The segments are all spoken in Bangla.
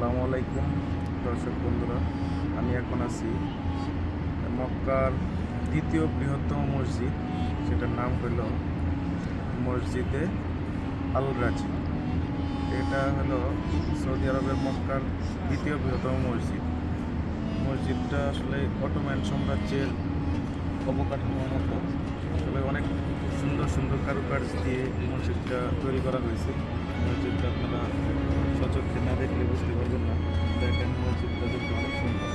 আসসালামু আলাইকুম, দর্শক বন্ধুরা, আমি এখন আছি মক্কার দ্বিতীয় বৃহত্তম মসজিদ, সেটার নাম হলো মসজিদে আল রাজি এটা হলো সৌদি আরবের মক্কার দ্বিতীয় বৃহত্তম মসজিদ। মসজিদটা আসলে অটোম্যান সাম্রাজ্যের অবকাঠামোর মতো। আসলে অনেক সুন্দর সুন্দর কারুকার্য দিয়ে মসজিদটা তৈরি করা হয়েছে। মসজিদটা আপনারা সচক্ষে না দেখলে বুঝতে পারবেন না। দেখেন মসজিদটা দেখতে অনেক সুন্দর।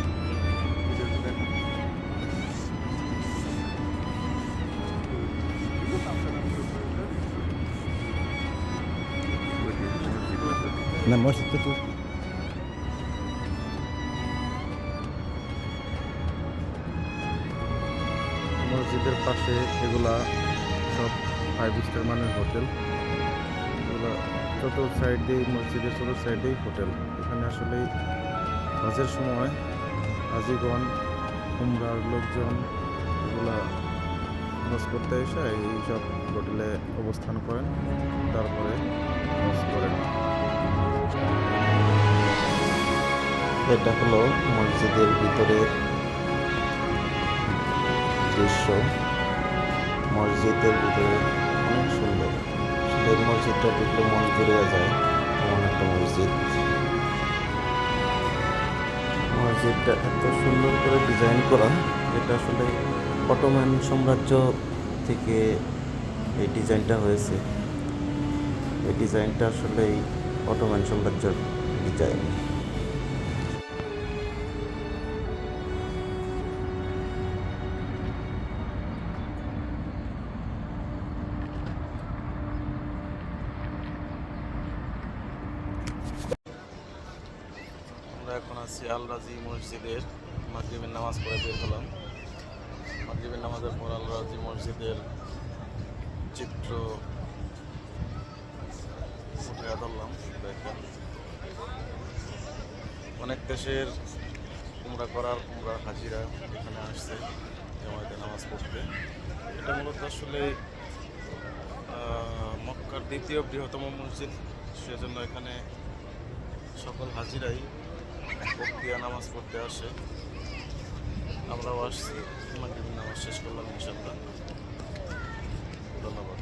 না মসজিদটা তো মসজিদের পাশে এগুলা ফাইভ স্টার মানের হোটেল। এগুলা চতুর মসজিদের চতুর সাইডেই হোটেল। এখানে আসলে হজের সময় হাজিগণ উমরার লোকজন, এগুলা হজ করতে এসে এইসব হোটেলে অবস্থান করেন। তারপরে হজ করেন এটা হলো মসজিদের ভিতরের দৃশ্য। মসজিদের ভিতরে এই মসজিদটা দেখলে মন ঘুরে যায়, এমন একটা মসজিদ। মসজিদটা এত সুন্দর করে ডিজাইন করা, যেটা আসলে অটোম্যান সাম্রাজ্য থেকে এই ডিজাইনটা হয়েছে। এই ডিজাইনটা আসলে অটোম্যান সাম্রাজ্যের ডিজাইন আমরা এখন আছি আল রাজি মসজিদের মাগরিবের নামাজ পড়ে বের হলাম। মাগরিবের নামাজের পর আল রাজি মসজিদের চিত্র ধরলাম দেখেন। অনেক দেশের কুমড়া করার কুমড়ার হাজিরা এখানে আসছে জামায়াতে নামাজ পড়তে। এটা মূলত আসলে মক্কার দ্বিতীয় বৃহত্তম মসজিদ, সেজন্য এখানে সকল হাজিরাই বক্তিয়া নামাজ পড়তে আসে। আমরাও আসছি মাগরিবের নামাজ শেষ করলাম ইনশাল্লাহ ধন্যবাদ।